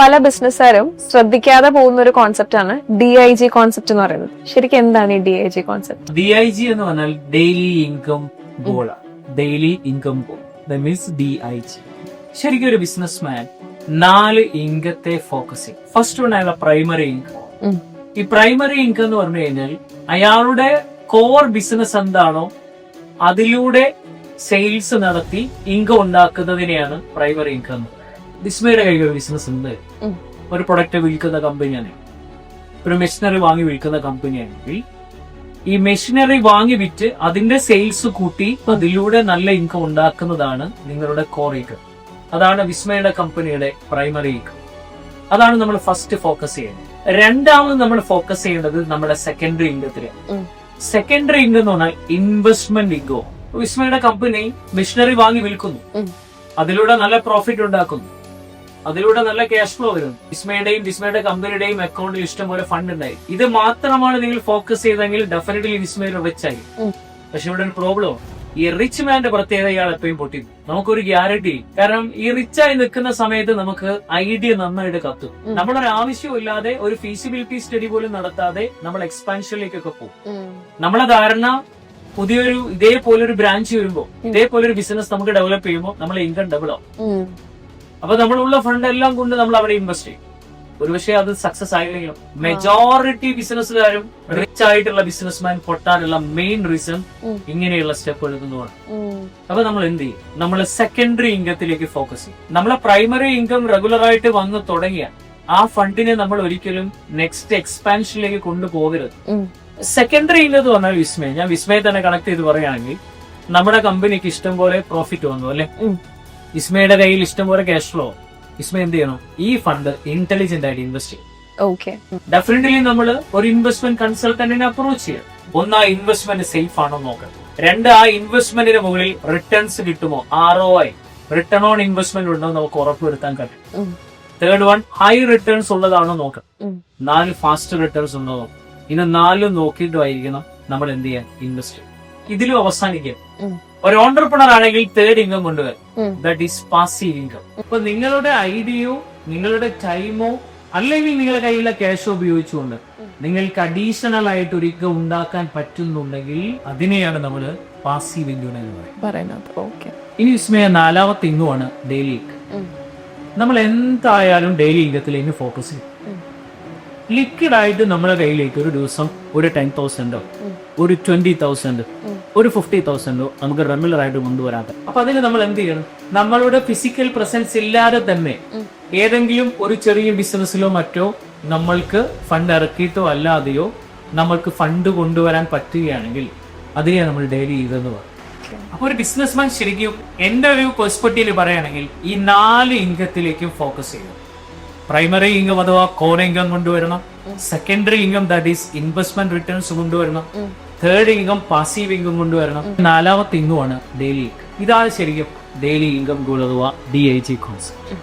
പല ബിസിനസ്സുകാരും ശ്രദ്ധിക്കാതെ പോകുന്ന ഒരു കോൺസെപ്റ്റ് ആണ് ഡി ഐ ജി കോൺസെപ്റ്റ് എന്ന് പറയുന്നത്. ശരിക്കും എന്താണ് ഈ D I G concept D I G എന്ന് പറഞ്ഞാൽ daily income goal daily income goal means D I G ശരിക്കും ഒരു ബിസിനസ് മാൻ നാല് ഇൻകത്തെ ഫോക്കസ് ചെയ്യും. ഫസ്റ്റ് വൺ അയാളുടെ പ്രൈമറി ഇൻകം ഈ പ്രൈമറി ഇൻകം എന്ന് പറഞ്ഞു കഴിഞ്ഞാൽ അയാളുടെ കോർ ബിസിനസ് എന്താണോ അതിലൂടെ സെയിൽസ് നടത്തി ഇൻകം ഉണ്ടാക്കുന്നതിനെയാണ് പ്രൈമറി ഇൻകം എന്ന് പറയുന്നത്. വിസ്മയുടെ കയ്യിൽ ബിസിനസ് ഉണ്ട്. ഒരു പ്രൊഡക്റ്റ് വിൽക്കുന്ന കമ്പനിയാണ് ഒരു മെഷീനറി വാങ്ങി വിൽക്കുന്ന കമ്പനിയാണെങ്കിൽ ഈ മെഷീനറി വാങ്ങി വിറ്റ് അതിന്റെ സെയിൽസ് കൂട്ടി അതിലൂടെ നല്ല ഇൻകം ഉണ്ടാക്കുന്നതാണ് നിങ്ങളുടെ കോർ ഇൻകം അതാണ് വിസ്മയുടെ കമ്പനിയുടെ പ്രൈമറി ഇൻകം അതാണ് നമ്മൾ ഫസ്റ്റ് ഫോക്കസ് ചെയ്യുന്നത്. രണ്ടാമത് നമ്മൾ ഫോക്കസ് ചെയ്യേണ്ടത് നമ്മുടെ സെക്കൻഡറി ഇൻകത്തിലാണ് സെക്കൻഡറി ഇൻകം എന്ന് പറഞ്ഞാൽ ഇൻവെസ്റ്റ്മെന്റ് ഇൻകം വിസ്മയുടെ കമ്പനി മെഷീനറി വാങ്ങി വിൽക്കുന്നു. അതിലൂടെ നല്ല പ്രോഫിറ്റ് ഉണ്ടാക്കുന്നു. അതിലൂടെ നല്ല ക്യാഷ് ഫ്ലോ വരുന്നു ഡിസ്മയുടെയും ഡിസ്മയുടെ കമ്പനിയുടെയും അക്കൗണ്ടിൽ ഇഷ്ടംപോലെ ഫണ്ട് ഉണ്ടായി. ഇത് മാത്രമാണ് നിങ്ങൾ ഫോക്കസ് ചെയ്തെങ്കിൽ ഡെഫിനറ്റ്ലി ഡിസ്മയിൽ റിച്ച് ആയി. പക്ഷെ ഇവിടെ ഒരു പ്രോബ്ലം ഈ റിച്ച് മാന്റെ പ്രത്യേകത ഇയാൾ എപ്പോഴും പൊട്ടി. നമുക്കൊരു ഗ്യാരണ്ടി കാരണം ഈ റിച്ച് ആയി നിൽക്കുന്ന സമയത്ത് നമുക്ക് ഐഡിയ നന്നായിട്ട് കത്തും. നമ്മളൊരു ആവശ്യമില്ലാതെ ഒരു ഫീസിബിലിറ്റി സ്റ്റഡി പോലും നടത്താതെ നമ്മൾ എക്സ്പാൻഷനിലേക്കൊക്കെ പോകും. നമ്മളെ ധാരണ പുതിയൊരു ഇതേപോലെ ഒരു ബ്രാഞ്ച് വരുമ്പോൾ ഇതേപോലെ ഒരു ബിസിനസ് നമുക്ക് ഡെവലപ്പ് ചെയ്യുമ്പോൾ നമ്മളെ ഇൻകം ഡബിൾ ആവും. അപ്പൊ നമ്മളുള്ള ഫണ്ട് എല്ലാം കൊണ്ട് നമ്മൾ അവിടെ ഇൻവെസ്റ്റ് ചെയ്യും. ഒരുപക്ഷെ അത് സക്സസ് ആയില്ലെങ്കിലും മെജോറിറ്റി ബിസിനസ്സുകാരും റിച്ച് ആയിട്ടുള്ള ബിസിനസ്മാൻ പൊട്ടാനുള്ള മെയിൻ റീസൺ. ഇങ്ങനെയുള്ള സ്റ്റെപ്പ് എടുക്കുന്നതാണ്. അപ്പൊ നമ്മൾ എന്ത് ചെയ്യും? നമ്മൾ സെക്കൻഡറി ഇൻകത്തിലേക്ക് ഫോക്കസ് ചെയ്യും. നമ്മളെ പ്രൈമറി ഇൻകം റെഗുലർ ആയിട്ട് വന്ന് തുടങ്ങിയ ആ ഫണ്ടിനെ നമ്മൾ ഒരിക്കലും നെക്സ്റ്റ് എക്സ്പാൻഷനിലേക്ക് കൊണ്ടുപോകരുത്. സെക്കൻഡറി ഇൻകം എന്ന് പറഞ്ഞാൽ വിസ്മയം. ഞാൻ വിസ്മയെ തന്നെ കണക്ട് ചെയ്ത് പറയുകയാണെങ്കിൽ നമ്മുടെ കമ്പനിക്ക് ഇഷ്ടം പോലെ പ്രോഫിറ്റ് വന്നു അല്ലെ? ഉം. വിസ്മയുടെ കയ്യിൽ ഇഷ്ടം പോലെ ക്യാഷ് ഫ്ലോ ഇസ്മ എന്ത് ചെയ്യണം? ഈ ഫണ്ട് ഇന്റലിജന്റ് ആയിട്ട് ഇൻവെസ്റ്റ് ചെയ്യും ഓക്കെ ഡെഫിനറ്റ്ലി നമ്മൾ ഒരു ഇൻവെസ്റ്റ്മെന്റ് കൺസൾട്ടന്റിനെ അപ്രോച്ച് ചെയ്യണം. ഒന്ന് ആ ഇൻവെസ്റ്റ്മെന്റ് സേഫ് ആണോ നോക്കണം. രണ്ട് ആ ഇൻവെസ്റ്റ്മെന്റിന് മുകളിൽ റിട്ടേൺസ് കിട്ടുമോ? R O I return on investment ഉണ്ടോ നമുക്ക് ഉറപ്പുവരുത്താൻ കഴിയും. തേർഡ് വൺ ഹൈ റിട്ടേൺസ് ഉള്ളതാണോ നോക്കണം. നാല് ഫാസ്റ്റ് റിട്ടേൺസ് ഉണ്ടോ നോക്കണം. ഇന്ന് നാലും നോക്കിയിട്ടുമായിരിക്കണം നമ്മൾ എന്ത് ചെയ്യാൻ? ഇൻവെസ്റ്റ് ഇതിലും അവസാനിക്കുക ഒരു ഓണ്ടർപ്രണർ ആണെങ്കിൽ തേർഡ് ഇൻകം കൊണ്ടുവരാം. ദാറ്റ് ഈസ് പാസീവ് ഇൻകം അപ്പൊ നിങ്ങളുടെ ഐഡിയോ നിങ്ങളുടെ ടൈമോ അല്ലെങ്കിൽ നിങ്ങളുടെ കയ്യിലുള്ള ക്യാഷോ ഉപയോഗിച്ചുകൊണ്ട് നിങ്ങൾക്ക് അഡീഷണൽ ആയിട്ട് ഒരു ഇൻകം ഉണ്ടാക്കാൻ പറ്റുന്നുണ്ടെങ്കിൽ അതിനെയാണ് നമ്മൾ പാസീവ് ഇൻകം എന്ന് പറയുന്നത്. പറയുന്നത്. ഇനി വിസ്മയ നാലാമത്തെ ഇങ്ങുമാണ് ഡെയിലി ഇൻകം നമ്മൾ എന്തായാലും ഡെയിലി ഇൻകത്തിലേക്ക് ഫോക്കസ് ചെയ്യും. ലിക്വിഡ് ആയിട്ട് നമ്മുടെ കയ്യിലേക്ക് ഒരു ദിവസം ഒരു ടെൻ തൗസൻഡോ ഒരു ട്വന്റി തൗസൻഡ് ഒരു ഫിഫ്റ്റി തൗസൻഡോ നമുക്ക് റെഗുലർ ആയിട്ട് കൊണ്ടുവരാൻ പറ്റും അപ്പൊ അതിന് നമ്മൾ എന്ത് ചെയ്യണം? നമ്മളുടെ ഫിസിക്കൽ പ്രസൻസ് ഇല്ലാതെ തന്നെ ഏതെങ്കിലും ഒരു ചെറിയ ബിസിനസ്സിലോ മറ്റോ നമ്മൾക്ക് ഫണ്ട് ഇറക്കിയിട്ടോ അല്ലാതെയോ നമ്മൾക്ക് ഫണ്ട് കൊണ്ടുവരാൻ പറ്റുകയാണെങ്കിൽ അതിനെ നമ്മൾ ഡെയിലി ചെയ്തെന്ന് പറയും അപ്പൊ ഒരു ബിസിനസ്മാൻ ശരിക്കും എന്റെ ഒരു പെർസ്പെക്റ്റീവിൽ പറയുകയാണെങ്കിൽ ഈ നാല് ഇൻകത്തിലേക്കും ഫോക്കസ് ചെയ്യും പ്രൈമറി ഇൻകം അഥവാ കോർ ഇൻകം കൊണ്ടുവരണം. Secondary income that is investment returns കൊണ്ടുവരണം. തേർഡ് ഇൻകം പാസീവ് ഇൻകം കൊണ്ടുവരണം നാലാമത്തെ ഇൻകമാണ് ഡെയിലി ഇതാണ് ശരിക്കും ഡെയിലി ഇൻകം അഥവാ ഡി ഐ ജി കോൺസെപ്റ്റ്